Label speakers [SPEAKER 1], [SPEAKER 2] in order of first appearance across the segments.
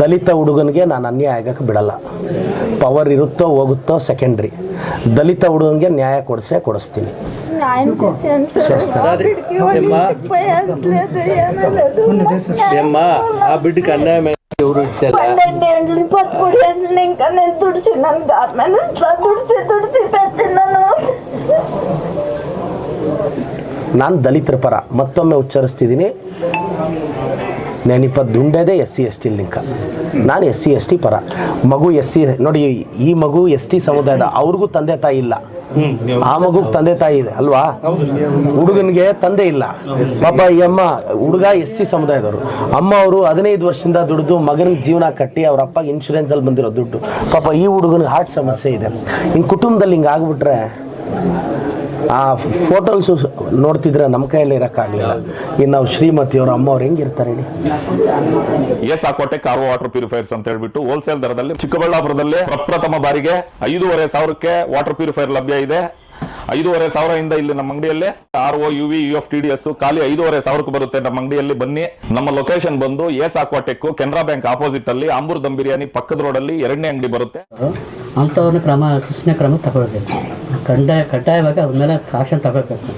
[SPEAKER 1] ದಲಿತ ಹುಡುಗನಿಗೆ ನಾನು ಅನ್ಯಾಯ ಆಗಕ್ಕೆ ಬಿಡಲ್ಲ ಪವರ್ ಇರುತ್ತೋ ಹೋಗುತ್ತೋ ಸೆಕೆಂಡ್ರಿ ದಲಿತ ಹುಡುಗನಿಗೆ ನ್ಯಾಯ ಕೊಡಿಸೇ ಕೊಡಿಸ್ತೀನಿ
[SPEAKER 2] న్యాయం చేశాను సార్
[SPEAKER 1] చేస్తా.
[SPEAKER 2] మా బిడ్డకి వాళ్ళు ఇంటికి లేదు ఏమలేదు
[SPEAKER 3] ఏమ్మా ఆ బిడ్డకి అన్యాయం అయింది, ఎవరు ఇచ్చారా
[SPEAKER 2] పన్నెండు ఏండ్లు పదమూడు ఏండ్లు ఇంకా నేను తుడిచినాను గార్మెంట్స్ లో తుడిచి తుడిచి పెట్టినాను
[SPEAKER 1] ನಾನು ದಲಿತರ ಪರ ಮತ್ತೊಮ್ಮೆ ಉಚ್ಚರಿಸ್ತಿದ್ದೀನಿ ನೆನಿಪ ದುಂಡೇದೇ ಎಸ್ ಸಿ ಎಸ್ ಟಿ ಲಿಂಕ. ನಾನು ಎಸ್ ಸಿ ಎಸ್ ಟಿ ಪರ. ಮಗು ಎಸ್ ಸಿ ನೋಡಿ ಈ ಮಗು ಎಸ್ ಟಿ ಸಮುದಾಯದ ಅವ್ರಿಗೂ ತಂದೆ ತಾಯಿ ಇಲ್ಲ. ಆ ಮಗು ತಂದೆ ತಾಯಿ ಇದೆ ಅಲ್ವಾ? ಹುಡುಗನಿಗೆ ತಂದೆ ಇಲ್ಲ. ಪಾಪ ಈ ಅಮ್ಮ ಹುಡುಗ ಎಸ್ ಸಿ ಸಮುದಾಯದವರು. ಅಮ್ಮ ಅವರು ಹದಿನೈದು ವರ್ಷದಿಂದ ದುಡಿದು ಮಗನ ಜೀವನ ಕಟ್ಟಿ ಅವ್ರ ಅಪ್ಪಗೆ ಇನ್ಶೂರೆನ್ಸ್ ಅಲ್ಲಿ ಬಂದಿರೋ ದುಡ್ಡು. ಪಾಪ ಈ ಹುಡುಗನಿಗೆ ಹಾರ್ಟ್ ಸಮಸ್ಯೆ ಇದೆ. ಇನ್ ಕುಟುಂಬದಲ್ಲಿ ಹಿಂಗೆ ಆಗ್ಬಿಟ್ರೆ ಆ ಫೋಟೋಸ್ ನೋಡ್ತಿದ್ರೆ ನಮ್ಮ ಕೈಯಲ್ಲಿ ಇರೋಕ್ಕಾಗಲಿಲ್ಲ. ಇನ್ನು ನಾವು ಶ್ರೀಮತಿಯವರು ಅಮ್ಮವ್ರು ಹೆಂಗಿರ್ತಾರೆ ಹೇಳಿ.
[SPEAKER 4] ಎಸ್ ಕೋಟೆ ಕಾರ್ವೋ ವಾಟರ್ ಪ್ಯೂರಿಫೈರ್ಸ್ ಅಂತ ಹೇಳ್ಬಿಟ್ಟು ಹೋಲ್ಸೇಲ್ ದರದಲ್ಲಿ ಚಿಕ್ಕಬಳ್ಳಾಪುರದಲ್ಲಿ ಪ್ರಪ್ರಥಮ ಬಾರಿಗೆ ಐದೂವರೆ ಸಾವಿರಕ್ಕೆ ವಾಟರ್ ಪ್ಯೂರಿಫೈರ್ ಲಭ್ಯ ಇದೆ. ಐದೂವರೆ ಸಾವಿರದಿಂದ ಇಲ್ಲಿ ನಮ್ಮ ಅಂಗಡಿಯಲ್ಲಿ R O U V U F T D S ಖಾಲಿ ಐದೂವರೆ ಸಾವಿರಕ್ಕೆ ಬರುತ್ತೆ ನಮ್ಮ ಅಂಗಡಿಯಲ್ಲಿ. ಬನ್ನಿ ನಮ್ಮ ಲೊಕೇಶನ್ ಬಂದು S Aquatech Canara bank opposite ಅಲ್ಲಿ ಅಂಬೂರ್ ದಮ್ ಬಿರಿಯಾನಿ ಪಕ್ಕದ ರೋಡಲ್ಲಿ ಎರಡನೇ ಅಂಗಡಿ ಬರುತ್ತೆ.
[SPEAKER 5] ಅಂತವನ್ನ ಕ್ರಮ ಶಿಕ್ಷಣ ಕ್ರಮ ತಗೊಳ್ಬೇಕು ಕಡ್ಡಾಯ ಕಡ್ಡಾಯವಾಗಿ ಅದ್ರ ಮೇಲೆ ಕಾಶನ್ ತಗೋಬೇಕು.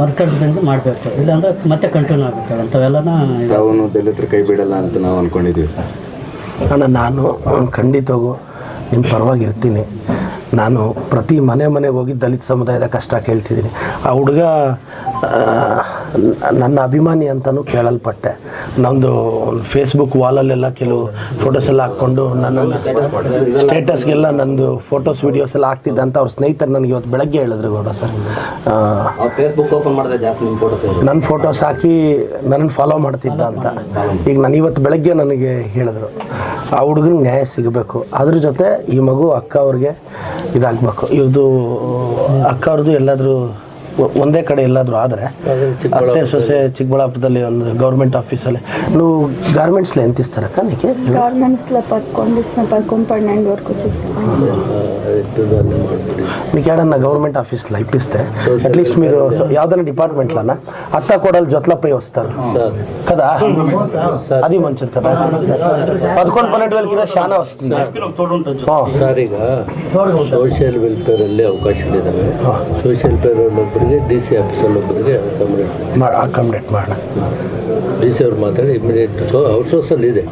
[SPEAKER 5] ವರ್ಕರ್ಸ್ದಿಂದ ಮಾಡಬೇಕು. ಇಲ್ಲಾಂದ್ರೆ ಮತ್ತೆ ಕಂಟಿನ್ಯೂ ಆಗುತ್ತೆ. ಅಂಥವೆಲ್ಲನ
[SPEAKER 6] ಅವನು ದಲಿತರು ಕೈ ಬಿಡಲ್ಲ ಅಂತ ನಾವು ಅಂದ್ಕೊಂಡಿದ್ದೀವಿ ಸರ್.
[SPEAKER 1] ಅಣ್ಣ ನಾನು ಖಂಡಿತವಾಗೂ ನಿಮ್ಮ ಪರವಾಗಿರ್ತೀನಿ. ನಾನು ಪ್ರತಿ ಮನೆ ಮನೆಗೆ ಹೋಗಿ ದಲಿತ ಸಮುದಾಯದ ಕಷ್ಟ ಕೇಳ್ತಿದ್ದೀನಿ. ಆ ಹುಡುಗ ನನ್ನ ಅಭಿಮಾನಿ ಅಂತಲೂ ಕೇಳಲ್ಪಟ್ಟೆ. ನಮ್ಮದು ಫೇಸ್ಬುಕ್ ವಾಲಲ್ಲೆಲ್ಲ ಕೆಲವು ಫೋಟೋಸ್ ಎಲ್ಲ ಹಾಕ್ಕೊಂಡು ನನ್ನ ಸ್ಟೇಟಸ್ಗೆಲ್ಲ ನಂದು ಫೋಟೋಸ್ ವೀಡಿಯೋಸ್ ಎಲ್ಲ ಹಾಕ್ತಿದ್ದೆ ಅಂತ ಅವ್ರ ಸ್ನೇಹಿತರು ನನಗೆ ಇವತ್ತು ಬೆಳಗ್ಗೆ ಹೇಳಿದ್ರು ಗೌಡ ಸರ್. ಆ,
[SPEAKER 7] ಫೇಸ್ಬುಕ್ ಓಪನ್ ಮಾಡಿದ್ರೆ ಜಾಸ್ತಿ ನಿಮ್ಮ ಫೋಟೋಸ್
[SPEAKER 1] ನನ್ನ ಫೋಟೋಸ್ ಹಾಕಿ ನನ್ನನ್ನು ಫಾಲೋ ಮಾಡ್ತಿದ್ದ ಅಂತ. ಈಗ ನಾನು ಇವತ್ತು ಬೆಳಗ್ಗೆ ನನಗೆ ಹೇಳಿದ್ರು. ಆ ಹುಡುಗನ ನ್ಯಾಯ ಸಿಗಬೇಕು. ಅದ್ರ ಜೊತೆ ಈ ಮಗು ಅಕ್ಕ ಅವ್ರಿಗೆ ಇದಾಗಬೇಕು. ಇವ್ರದ್ದು ಅಕ್ಕ ಅವ್ರದ್ದು ಎಲ್ಲಾದರೂ ಒಂದೇ ಕಡೆ ಎಲ್ಲಾದರೂ ಆದರೆ ಅತ್ತೆ ಸೊಸೆ ಚಿಕ್ಕಬಳ್ಳಾಪುರದಲ್ಲಿ ಒಂದು ಗೌರ್ಮೆಂಟ್ ಆಫೀಸಲ್ಲಿ నువ్వు ಗಾರ್ಮೆಂಟ್ಸ್ಲೆ ಎಂತಿಸ್ತಾರಕ್ಕ ఇస్తారక్క నీకు
[SPEAKER 2] గవర్నమెంట్స్లో ಪಡ್ಕೊಂಡು ಪಡ್ಕೊಂಡು పదకొండు పన్నెండు
[SPEAKER 1] మీకు ఏడన్నా గవర్నమెంట్ ఆఫీస్లో ఇప్పిస్తే అట్లీస్ట్ మీరు యాదైనా డిపార్ట్మెంట్లోనా అత్త కోడలు జొత్లపై వస్తారు కదా అది మంచిది కదా పదకొండు పన్నెండు వేల కిలో చాలా వస్తుంది ఆ,
[SPEAKER 3] ಸರ್ ಈಗ ಸೋಷಿಯಲ್ ವೆಲ್ಫೇರ್ ಅಲ್ಲಿ ಅವಕಾಶಗಳಿದ್ದಾವೆ ಸೋಷಿಯಲ್ ವೆಲ್ಫೇರ್ ಒಬ್ಬರಿಗೆ ಡಿ ಸಿ ಆಫೀಸಲ್ಲಿ ಒಬ್ಬರಿಗೆ
[SPEAKER 1] ಮಾಡ್ ಅಕಾಮಿಡೇಟ್ ಮಾಡೋಣ
[SPEAKER 3] ಡಿ ಸಿ ಅವ್ರು ಮಾತಾಡಿ ಇಮಿಡಿಯೇಟ್ ಔಟ್ಸೋರ್ಸಲ್ಲಿ ಇದೆ.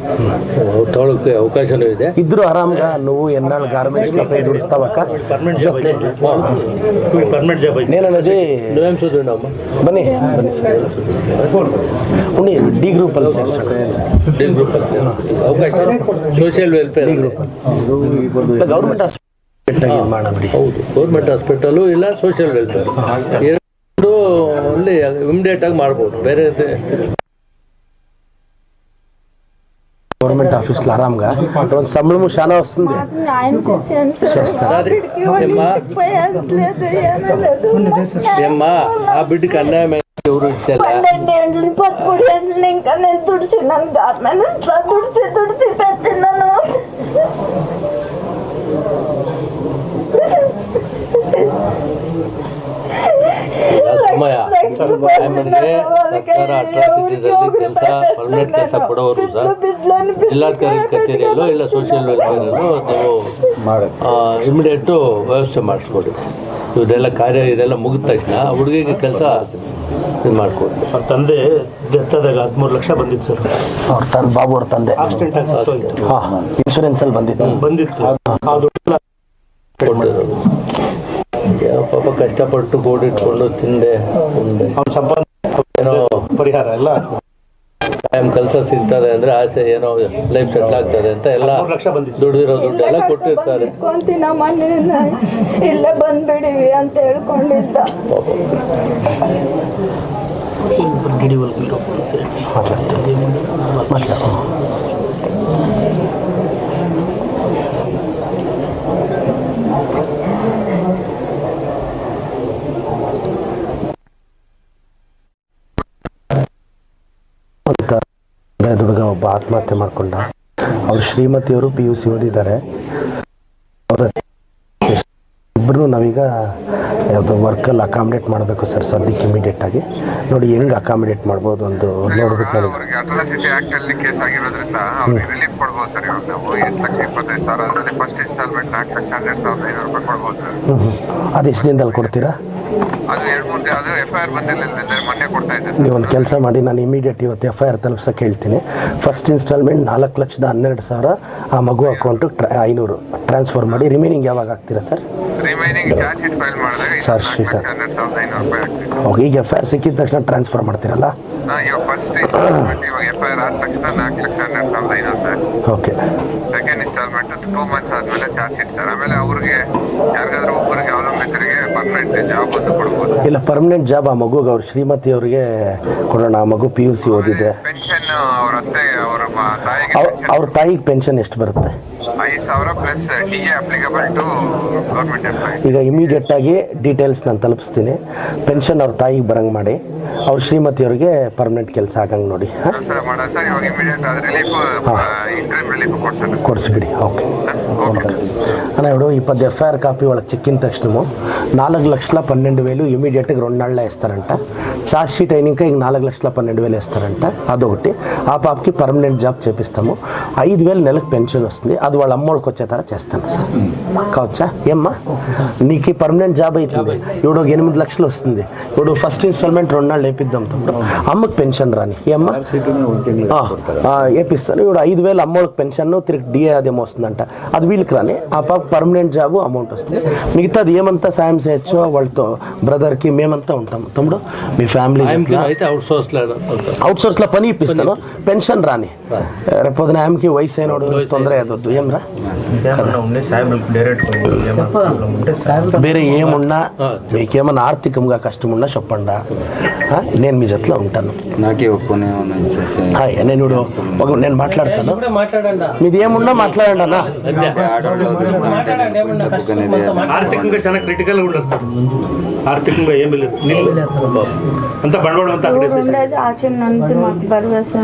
[SPEAKER 3] ಅವ್ರು ತೊಗೊಳಕ್ಕೆ ಅವಕಾಶನೂ ಇದೆ.
[SPEAKER 1] ಇದ್ರು ಆರಾಮ್ಗ ನೋವು ಎನ್ನಾಳ್ ಗಾರ್ಮೆಂಟ್ಸ್ ಕಪ್ಪೆ ದುಡಿಸ್ತಾವಕ್ಕ? ಪರ್ಮನೆಂಟ್ ಜಾಬ್ ಪರ್ಮನೆಂಟ್
[SPEAKER 3] ಜಾಬ್ ನೇನಜಿ
[SPEAKER 1] ನಿರಾಂಶೋದ್ರಿ ನಾವು ಬನ್ನಿ ಬನ್ನಿ. ಸರ್ ಡಿ ಗ್ರೂಪಲ್ಲಿ ಸೇರ್ಸೋಣ.
[SPEAKER 3] ಡಿ ಗ್ರೂಪಲ್ಲಿ ಅವಕಾಶ ಸೋಷಿಯಲ್ ವೆಲ್ಫೇರ್ ಡಿ ಗ್ರೂಪಲ್ಲಿ
[SPEAKER 1] ಗೌರ್ಮೆಂಟ್ ಹಾಸ್ಪಿಟಲ್ ಮಾಡಬಿಡಿ
[SPEAKER 3] ಹೌದು. ಗೌರ್ಮೆಂಟ್ ಹಾಸ್ಪಿಟಲು ಇಲ್ಲ ಸೋಷಿಯಲ್ ವೆಲ್ಫೇರ್ ಅಲ್ಲಿ ಇಮಿಡಿಯೇಟಾಗಿ ಮಾಡ್ಬೋದು. ಬೇರೆ
[SPEAKER 1] గవర్నమెంట్ ఆఫీస్లో ఆరాంగా. రోజు సంబళము చాలా వస్తుంది.
[SPEAKER 2] తుడిచిన్నాను తుడిచి తుడిచి పెట్టినాను.
[SPEAKER 3] ಸಮಯ ಆಮೇಲೆ ಸರ್ಕಾರ ಅಟ್ರಾಸಿಟಿದಲ್ಲಿ ಕೆಲಸ ಪರ್ಮನೆಂಟ್ ಕೆಲಸ ಕೊಡೋರು ಸರ್ ಜಿಲ್ಲಾಧಿಕಾರಿ ಕಚೇರಿಯಲ್ಲೋ ಇಲ್ಲ ಸೋಷಿಯಲ್ ವೆಲ್ಫೇರಲ್ಲೋ ನೀವು ಇಮಿಡಿಯೇಟು ವ್ಯವಸ್ಥೆ ಮಾಡಿಸ್ಕೊಡಿ. ಇದೆಲ್ಲ ಕಾರ್ಯ ಇದೆಲ್ಲ ಮುಗಿದ ತಕ್ಷಣ ಹುಡುಗಿಗೆ ಕೆಲಸ ಇದು ಮಾಡಿಕೊಡಿ.
[SPEAKER 8] ಅವ್ರ ತಂದೆ ಡೆತ್ ಆದಾಗ ಹದಿಮೂರು ಲಕ್ಷ ಬಂದಿತ್ತು ಸರ್.
[SPEAKER 1] ಅವ್ರ ತಂದೆ ಬಾಬು ಅವ್ರ ತಂದೆ.
[SPEAKER 8] ಆಕ್ಸಿಡೆಂಟ್ ಆಗಿ
[SPEAKER 1] ಹಾ ಇನ್ಶೂರೆನ್ಸ್ ಅಲ್ಲಿ ಬಂದಿತ್ತು.
[SPEAKER 8] ಬಂದಿತ್ತು ಆ ದುಡ್ಡೆಲ್ಲ
[SPEAKER 3] ಕೊಟ್ಟಿರೋದು ಪಾಪ ಕಷ್ಟಪಟ್ಟು ಕೂಡಿಟ್ಕೊಂಡು ತಿಂದೆ ಉಂಡೆ
[SPEAKER 8] ಅವ್ನ ಸಂಪಾದನೆ
[SPEAKER 3] ಏನೋ
[SPEAKER 8] ಪರಿಹಾರ ಎಲ್ಲ
[SPEAKER 3] ಟೈಮ್ ಕೆಲಸ ಸಿಗ್ತದೆ ಅಂದ್ರೆ ಆಸೆ ಏನೋ ಲೈಫ್ ಸೆಟ್ಲ್ ಆಗ್ತದೆ ಅಂತ ಎಲ್ಲ
[SPEAKER 8] ಲಕ್ಷ ಬಂದಿತ್ತು
[SPEAKER 3] ದುಡಿದಿರೋ ದುಡ್ಡೆಲ್ಲ ಕೊಟ್ಟಿರ್ತಾರೆ
[SPEAKER 2] ಇಟ್ಕೊಂತೀನ ಮನೇನ ಇಲ್ಲೇ ಬಂದ್ಬಿಡಿವಿ ಅಂತ ಹೇಳ್ಕೊಂಡಿದ್ದ
[SPEAKER 1] ಅಂತ ಹುಡುಗ ಒಬ್ಬ ಆತ್ಮಹತ್ಯೆ ಮಾಡ್ಕೊಂಡ. ಅವ್ರ ಶ್ರೀಮತಿಯವರು ಪಿ ಯು ಸಿ ಓದಿದ್ದಾರೆ. ಅವರ ಇಬ್ಬರು ನಾವೀಗ ಯಾವುದು ವರ್ಕಲ್ಲಿ ಅಕಾಮಿಡೇಟ್ ಮಾಡಬೇಕು ಸರ್ ಸದ್ಯಕ್ಕೆ ಇಮಿಡಿಯೇಟ್ ಆಗಿ. ನೋಡಿ ಹೆಂಗೆ ಅಕಾಮಿಡೇಟ್ ಮಾಡ್ಬೋದು ಒಂದು ನೋಡ್ಬಿಟ್ಟು ನನಗೆ. ಅದೆಷ್ಟು ದಿನದಲ್ಲಿ ಕೊಡ್ತೀರಾ?
[SPEAKER 9] ಅದು ಎರಡು ಮೂರು ಅದು ಎಫ್ ಐ ಆರ್ ಬಂದಿಲ್ಲ ಅಂದ್ರೆ ಮೊನ್ನೆ ಕೊಡ್ತಾ
[SPEAKER 1] ನೀವು ಒಂದು ಕೆಲಸ ಮಾಡಿ ನಾನು ಇಮಿಡಿಯೇಟ್ ಇವತ್ತು ಎಫ್ ಐ ಆರ್ ತಲುಪ್ಸೋಕೆ ಹೇಳ್ತೀನಿ. ಫಸ್ಟ್ ಇನ್ಸ್ಟಾಲ್ಮೆಂಟ್ ನಾಲ್ಕು ಲಕ್ಷದ ಹನ್ನೆರಡು ಸಾವಿರ ಆ ಮಗು ಅಕೌಂಟು ಟ್ರಾ ಐನೂರು ಟ್ರಾನ್ಸ್ಫರ್ ಮಾಡಿ ರಿಮೈನಿಂಗ್ ಯಾವಾಗ ಆಗ್ತೀರಾ sir?
[SPEAKER 9] Remaining charge sheet file ಮಾಡಿದಾಗ
[SPEAKER 1] sheet.
[SPEAKER 9] ಲಕ್ಷ ಹನ್ನೆರಡು ಸಾವಿರದ ಐನೂರು ರೂಪಾಯಿ ಆಗ್ತದೆ.
[SPEAKER 1] ಓಕೆ ಈಗ ಎಫ್ ಐ ಆರ್ ಸಿಕ್ಕಿದ ತಕ್ಷಣ ಟ್ರಾನ್ಸ್ಫರ್ ಮಾಡ್ತೀರಲ್ಲ?
[SPEAKER 9] ಹಾ, ಇವಾಗ ಫಸ್ಟ್ ಇನ್ಸ್ಟಾಲ್ಮೆಂಟ್ ಇವಾಗ ಎಫ್ ಐ ಆರ್ ಆದ ತಕ್ಷಣ ನಾಲ್ಕು ಲಕ್ಷ ಹನ್ನೆರಡು ಸಾವಿರದ ಐನೂರು sir
[SPEAKER 1] okay.
[SPEAKER 9] Second instalment two months ಆದಮೇಲೆ ಚಾರ್ಜ್ ಶೀಟ್ ಸರ್. ಆಮೇಲೆ ಅವ್ರಿಗೆ ಕೊಡ್ಬೋದು
[SPEAKER 1] ಇಲ್ಲ ಪರ್ಮನೆಂಟ್ ಜಾಬ್ ಆ ಮಗುಗೆ ಅವ್ರ ಶ್ರೀಮತಿ ಅವರಿಗೆ ಕೊಡೋಣ. ಆ ಮಗು ಪಿ ಯು ಸಿ ಓದಿದೆ.
[SPEAKER 9] ಪೆನ್ಷನ್ ಅವ್ರ ಅತ್ತೆ ಅವರ ಮ- ತಾಯಿಗೆ
[SPEAKER 1] ಅವ್ರ ಅವ್ರ ತಾಯಿಗೆ ಪೆನ್ಷನ್ ಎಷ್ಟು ಬರುತ್ತೆ?
[SPEAKER 9] ಸಾವಿರ plus D A applicable to government employ
[SPEAKER 1] ಈಗ ಇಮಿಡಿಯೇಟಾಗಿ ಡೀಟೇಲ್ಸ್ ನಾನು ತಲುಪಿಸ್ತೀನಿ ಪೆನ್ಷನ್ ಅವ್ರ ತಾಯಿಗೆ ಬರಂಗೆ ಮಾಡಿ ಅವ್ರ ಶ್ರೀಮತಿಯವ್ರಿಗೆ ಪರ್ಮನೆಂಟ್ ಕೆಲಸ ಆಗಂಗೆ ನೋಡಿ ಹಾಂ
[SPEAKER 9] ಸರ್ ಮಾಡೋಣ ಸರ್ ಇವಾಗ ಇಮಿಡಿಯೇಟ್ ಆದ ರಿಲೀಫ್ ಇಂಟ್ರೀಮ್ ರಿಲೀಫ್ ಕೊಡ್ಸೋಣ
[SPEAKER 1] ಕೊಡಿಸ್ಬಿಡಿ ಓಕೆ
[SPEAKER 9] ಓಕೆ
[SPEAKER 1] అన్న ఇప్పుడు ఈ పది ఎఫ్ఐఆర్ కాపీ వాళ్ళకి చెక్కిన తక్షణము నాలుగు లక్షల పన్నెండు వేలు ఇమీడియట్గా రెండు నెలలు వేస్తారంట ఛార్జ్ షీట్ అయినాక ఇంక నాలుగు లక్షల పన్నెండు వేలు వేస్తారంట అదొకటి ఆ పాపకి పర్మనెంట్ జాబ్ చేపిస్తాము ఐదు వేలు నెలకు పెన్షన్ వస్తుంది అది వాళ్ళ అమ్మోళ్ళకి వచ్చేతారా చేస్తాను. కావచ్చా? ఏమ్మా? నీకు పర్మనెంట్ జాబ్ అవుతుంది ఇప్పుడు ఒక ఎనిమిది లక్షలు వస్తుంది. ఇప్పుడు ఫస్ట్ ఇన్స్టాల్మెంట్ రెండు నెలలు వేపిద్దాం తమ్ముడు అమ్మకి పెన్షన్ రాని. ఏమ్మా? వేపిస్తాను. ఇప్పుడు ఐదు వేలు అమ్మోళ్ళకి పెన్షన్ తిరిగి డిఏ అదేమో వస్తుందంట. అది వీళ్ళకి రాని. ఆ పాప పర్మనెంట్ జాబ్ అమౌంట్ వస్తుంది. మిగతాది ఏమంతా సాయం చేయొచ్చో వాళ్ళతో బ్రదర్కి మేమంతా ఉంటాం. తమ్ముడు మీ ఫ్యామిలీ
[SPEAKER 3] అవుట్ సోర్స్
[SPEAKER 1] అవుట్ సోర్స్లో పని ఇప్పిస్తాను. పెన్షన్ రాని. రేపొద్దున ఆమెకి వయసు అయినోడు తొందర ఏదొద్దు. ఏం రా ಬೇರೆ ఏమున్నా మీకేమన్నా ఆర్థికంగా కష్టం ఉన్నా చెప్పండా నేను మీ జతలో ఉంటాను.
[SPEAKER 6] నాకే ఉన్నాయి
[SPEAKER 1] నేను ఒక- నేను మాట్లాడతాను. మీది ఏమున్నా మాట్లాడండి? అన్న.
[SPEAKER 8] ఆర్థికంగా చాలా ఉండదు సార్. ఆర్థికంగా ఏమీ లేదు. అంత బండవాడు అంతా అక్కడే
[SPEAKER 2] ఉండేది ఆ చిన్నంత మాకు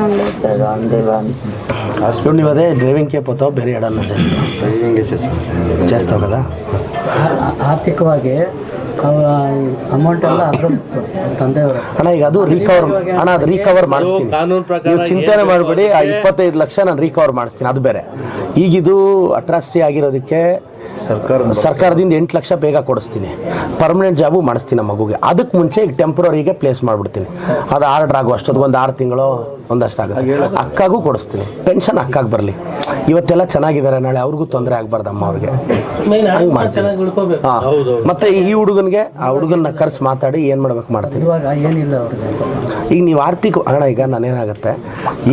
[SPEAKER 2] ఉండేది సార్ ಅಷ್ಟು
[SPEAKER 1] ನೀವು ಅದೇ ಡ್ರೈವಿಂಗ್ ಕ್ಯಾಪ್ ಅಥವಾ ಬೇರೆ
[SPEAKER 6] ಇಡಲ್ಲ
[SPEAKER 1] ಡ್ರೈವಿಂಗ್ ಜಾಸ್ತಿ.
[SPEAKER 5] ಆಗೋದಾ ಆರ್ಥಿಕವಾಗಿ ಅಮೌಂಟ್ ಎಲ್ಲ
[SPEAKER 1] ಅಣ್ಣ ಈಗ ಅದು ರಿಕವರ್ ಅಣ್ಣ ಅದು ರಿಕವರ್ ಮಾಡಿಸ್ತೀನಿ. ನೀವು ಚಿಂತೆನೆ ಮಾಡಬೇಡಿ ಆ ಇಪ್ಪತ್ತೈದು ಲಕ್ಷ ನಾನು ರಿಕವರ್ ಮಾಡಿಸ್ತೀನಿ ಅದು ಬೇರೆ. ಈಗಿದು ಅಟ್ರಾಸಿಟಿ ಆಗಿರೋದಕ್ಕೆ ಸರ್ಕಾರದಿಂದ ಎಂಟು ಲಕ್ಷ ಬೇಗ ಕೊಡಿಸ್ತೀನಿ. ಪರ್ಮನೆಂಟ್ ಜಾಬು ಮಾಡಿಸ್ತೀನಿ ನಮ್ಮ ಮಗುಗೆ. ಅದಕ್ಕೆ ಮುಂಚೆ ಈಗ ಟೆಂಪ್ರರಿಗೆ ಪ್ಲೇಸ್ ಮಾಡಿಬಿಡ್ತೀನಿ. ಅದು ಆರ್ಡರ್ ಆಗೋ ಅಷ್ಟೊತ್ತಿಗೆ ಒಂದು ಆರು ತಿಂಗಳು ಒಂದಷ್ಟು ಆಗುತ್ತೆ. ಅಕ್ಕಾಗೂ ಕೊಡಿಸ್ತೀನಿ. ಪೆನ್ಷನ್ ಅಕ್ಕಾಗಿ ಬರಲಿ. ಇವತ್ತೆಲ್ಲ ಚೆನ್ನಾಗಿದ್ದಾರೆ ನಾಳೆ ಅವ್ರಿಗೂ ತೊಂದರೆ ಆಗಬಾರ್ದು ಅಮ್ಮ ಅವ್ರಿಗೆ ಹಂಗೆ ಮಾಡ್ತೀನಿ. ಹಾಂ. ಮತ್ತೆ ಈ ಹುಡುಗನಿಗೆ ಆ ಹುಡುಗನ್ನ ಕರ್ಸಿ ಮಾತಾಡಿ ಏನು ಮಾಡ್ಬೇಕು ಮಾಡ್ತೀನಿ.
[SPEAKER 5] ಇವಾಗ ಏನಿಲ್ಲ ಅವ್ರಿಗೆ.
[SPEAKER 1] ಈಗ ನೀವು ಆರ್ಥಿಕ ಹಣ ಈಗ ನಾನೇನಾಗುತ್ತೆ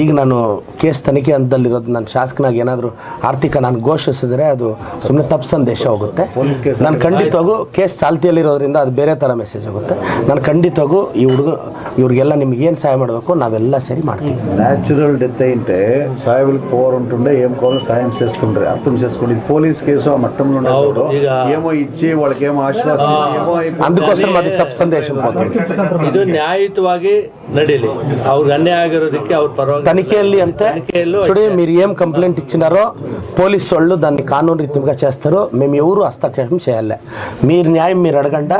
[SPEAKER 1] ಈಗ ನಾನು ಕೇಸ್ ತನಿಖೆ ಹಂತದಲ್ಲಿರೋದು ನಾನು ಶಾಸಕನಾಗಿ ಏನಾದರೂ ಆರ್ಥಿಕ ನಾನು ಘೋಷಿಸಿದ್ರೆ ಅದು ಸುಮ್ಮನೆ ತಪ್ಪು ತಪ್ಪು ಸಂದೇಶ ಹೋಗುತ್ತೆ. ನಾನು ಖಂಡಿತವಾಗೂ ಕೇಸ್ ಚಾಲ್ತಿಯಲ್ಲಿರೋದ್ರಿಂದ ಅದು ಬೇರೆ ಥರ ಮೆಸೇಜ್ ಆಗುತ್ತೆ ನಾನು ಖಂಡಿತವಾಗೂ ಈ ಹುಡುಗ ಇವ್ರಿಗೆಲ್ಲ ನಿಮ್ಗೆ ಏನು ಸಹಾಯ ಮಾಡಬೇಕು ನಾವೆಲ್ಲ ಸರಿ ಮಾಡ್ತೀವಿ.
[SPEAKER 10] ನ್ಯಾಚುರಲ್ ಡೆತ್ ಐತೆ ಸಾಯಬಲ್ ಪವರ್ ಉಂಟುಂಡೆ ಏಮ್ ಕೋಲ್ ಸಹಾಯಂ ಸೇರಿಸ್ತುಂಡ್ರೆ ಅರ್ಥಂ ಸೇರಿಸ್ಕೊಂಡು ಇದು
[SPEAKER 3] ಪೊಲೀಸ್
[SPEAKER 10] ಕೇಸು ಆ ಮಟ್ಟ ಏಮೋ ಇಚ್ಛೆ ಒಳಗೆ ಏಮೋ
[SPEAKER 1] ಆಶ್ವಾಸ ಅಂದಕೋಸ್ಕರ ತಪ್ಪು ಸಂದೇಶ
[SPEAKER 3] ಇದು ನ್ಯಾಯಯುತವಾಗಿ ತನಿಖೆಯಲ್ಲಿ ಅಂತ ಟುಡೇ
[SPEAKER 1] ನೀವು ಏನು
[SPEAKER 3] ಕಂಪ್ಲೇಂಟ್
[SPEAKER 1] ಇಚ್ಛಿನಾರೋ ಪೊಲೀಸ್ ಸೊಳ್ಳು danni ಕಾನೂನು ರೀತಿಯುಗಾ చేస్తారో ಮೇಮೆ ಯವರು ಹಸ್ತಖೇಹಂ చేయಲ್ಲಾ ನೀವು ನ್ಯಾಯ ನೀರ ಅಡಗಂಟಾ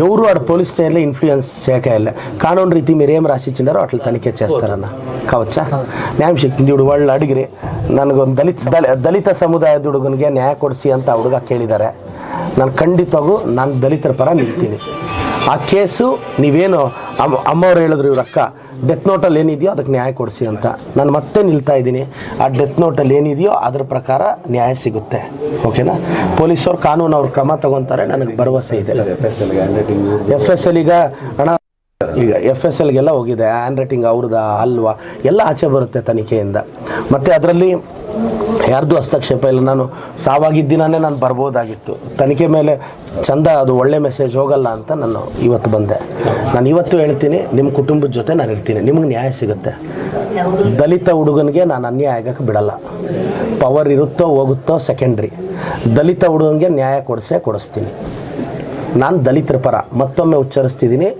[SPEAKER 1] ಯವರು ಅಡ ಪೊಲೀಸ್ ಸ್ಟೇಷನ್ ಅಲ್ಲಿ ಇನ್ಫ್ಲುಯೆನ್ಸ್ ಚೇಕೇ ಇಲ್ಲ ಕಾನೂನ ರೀತಿಯು ನೀವು ಏನು ರಾಶಿ ಇನ್ನರೋ ಅಟಲ ತನಿಖೆ చేస్తಾರಣ್ಣ ಕಾವಚಾ? ನ್ಯಾಯ ಶಿಖೆ ದಿಡ್ದು ಅವರು ಅಲ್ಲಿ ಅಡಿಗೆ ನನಗೆ ಒಂದು ದಲಿತ ದಲಿತ ಸಮುದಾಯದ ಹುಡುಗನಿಗೆ ನ್ಯಾಯ ಕೊಡಿಸಿ ಅಂತ ಹುಡುಗ ಕೇಳಿದ್ದಾರೆ ನಾನು ಖಂಡಿತವಾಗೂ ನಾನು ದಲಿತರ ಪರ ನಿಲ್ತೀನಿ. ಆ ಕೇಸು ನೀವೇನು ಅಮ್ಮ ಅಮ್ಮವ್ರು ಹೇಳಿದ್ರು ಇವ್ರ ಅಕ್ಕ ಡೆತ್ ನೋಟಲ್ಲಿ ಏನಿದೆಯೋ ಅದಕ್ಕೆ ನ್ಯಾಯ ಕೊಡಿಸಿ ಅಂತ. ನಾನು ಮತ್ತೆ ನಿಲ್ತಾ ಇದ್ದೀನಿ. ಆ ಡೆತ್ ನೋಟಲ್ಲಿ ಏನಿದೆಯೋ ಅದ್ರ ಪ್ರಕಾರ ನ್ಯಾಯ ಸಿಗುತ್ತೆ. ಓಕೆನಾ? ಪೊಲೀಸವ್ರು ಕಾನೂನು ಅವ್ರು ಕ್ರಮ ತಗೊತಾರೆ, ನನಗೆ ಭರವಸೆ ಇದೆ. ಎಫ್ ಎಸ್ ಎಲ್ ಈಗ ಹಣ, ಈಗ ಎಫ್ ಎಸ್ ಎಲ್ಗೆಲ್ಲ ಹೋಗಿದೆ. ಹ್ಯಾಂಡ್ ರೈಟಿಂಗ್ ಅವ್ರದ್ದು ಅಲ್ವಾ? ಎಲ್ಲ ಆಚೆ ಬರುತ್ತೆ ತನಿಖೆಯಿಂದ. ಮತ್ತು ಅದರಲ್ಲಿ ಯಾರ್ದು ಹಸ್ತಕ್ಷೇಪ ಇಲ್ಲ. ನಾನು ಸಾವಾಗಿದ್ದಿನೇ ನಾನು ಬರ್ಬೋದಾಗಿತ್ತು. ತನಿಖೆ ಮೇಲೆ ಚಂದ, ಅದು ಒಳ್ಳೆ ಮೆಸೇಜ್ ಹೋಗಲ್ಲ ಅಂತ ನಾನು ಇವತ್ತು ಬಂದೆ. ನಾನು ಇವತ್ತು ಹೇಳ್ತೀನಿ ನಿಮ್ಮ ಕುಟುಂಬದ ಜೊತೆ ನಾನು ಇರ್ತೀನಿ. ನಿಮಗೆ ನ್ಯಾಯ ಸಿಗುತ್ತೆ. ದಲಿತ ಹುಡುಗನಿಗೆ ನಾನು ಅನ್ಯಾಯ ಆಗಕ್ಕೆ ಬಿಡಲ್ಲ. ಪವರ್ ಇರುತ್ತೋ ಹೋಗುತ್ತೋ ಸೆಕೆಂಡ್ರಿ ದಲಿತ ಹುಡುಗನಿಗೆ ನ್ಯಾಯ ಕೊಡಿಸೇ ಕೊಡಿಸ್ತೀನಿ. ನಾನು ದಲಿತರ ಪರ ಮತ್ತೊಮ್ಮೆ ಉಚ್ಚರಿಸ್ತಿದ್ದೀನಿ.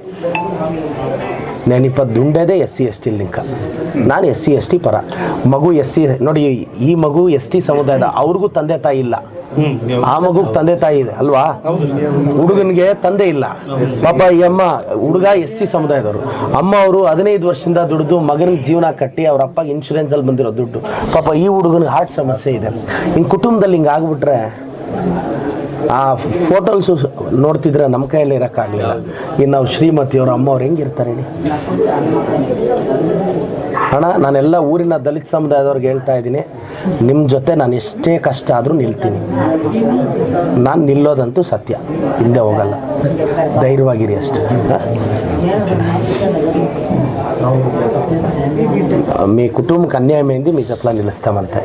[SPEAKER 1] ನೆನಪ ದುಂಡೇದೇ ಎಸ್ ಸಿ, ಎಸ್ ಟಿ ಲಿಂಕ. ನಾನು ಎಸ್ ಸಿ, ಎಸ್ ಟಿ ಪರ. ಮಗು ಎಸ್ ಸಿ, ನೋಡಿ, ಈ ಮಗು ಎಸ್ ಟಿ ಸಮುದಾಯದ, ಅವ್ರಿಗೂ ತಂದೆ ತಾಯಿ ಇಲ್ಲ. ಆ ಮಗುಗ್ ತಂದೆ ತಾಯಿ ಇದೆ, ಅಲ್ವಾ? ಹುಡುಗನಿಗೆ ತಂದೆ ಇಲ್ಲ. ಪಾಪ ಈ ಅಮ್ಮ, ಹುಡುಗ ಎಸ್ ಸಿ ಸಮುದಾಯದವರು. ಅಮ್ಮ ಅವರು ಹದಿನೈದು ವರ್ಷದಿಂದ ದುಡಿದು ಮಗನಿಗೆ ಜೀವನ ಕಟ್ಟಿ ಅವ್ರ ಅಪ್ಪಗೆ ಇನ್ಶೂರೆನ್ಸ್ ಅಲ್ಲಿ ಬಂದಿರೋ ದುಡ್ಡು. ಪಾಪ ಈ ಹುಡುಗನಿಗೆ ಹಾರ್ಟ್ ಸಮಸ್ಯೆ ಇದೆ. ಹಿಂಗೆ ಕುಟುಂಬದಲ್ಲಿ ಹಿಂಗ ಆಗ್ಬಿಟ್ರೆ, ಆ ಫೋಟೋಲ್ಸು ನೋಡ್ತಿದ್ರೆ ನಮ್ಮ ಕೈಯಲ್ಲಿ ಇರೋಕ್ಕಾಗಲಿಲ್ಲ. ಇನ್ನು ನಾವು ಶ್ರೀಮತಿಯವರು, ಅಮ್ಮವ್ರು ಹೆಂಗಿರ್ತಾರೆ ಹೇಳಿ? ಅಣ್ಣ ನಾನೆಲ್ಲ ಊರಿನ ದಲಿತ ಸಮುದಾಯದವ್ರಿಗೆ ಹೇಳ್ತಾ ಇದ್ದೀನಿ ನಿಮ್ಮ ಜೊತೆ ನಾನು ಎಷ್ಟೇ ಕಷ್ಟ ಆದರೂ ನಿಲ್ತೀನಿ ನಾನು ನಿಲ್ಲೋದಂತೂ ಸತ್ಯ ಹಿಂದೆ ಹೋಗಲ್ಲ ಧೈರ್ಯವಾಗಿರಿ ಅಷ್ಟೆ మీ కుటుంబం అన్యాయం అయింది మీ జట్లా నిలుస్తామంటే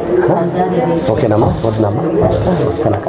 [SPEAKER 1] ఓకేనమ్మా వద్దామా వస్తానక్క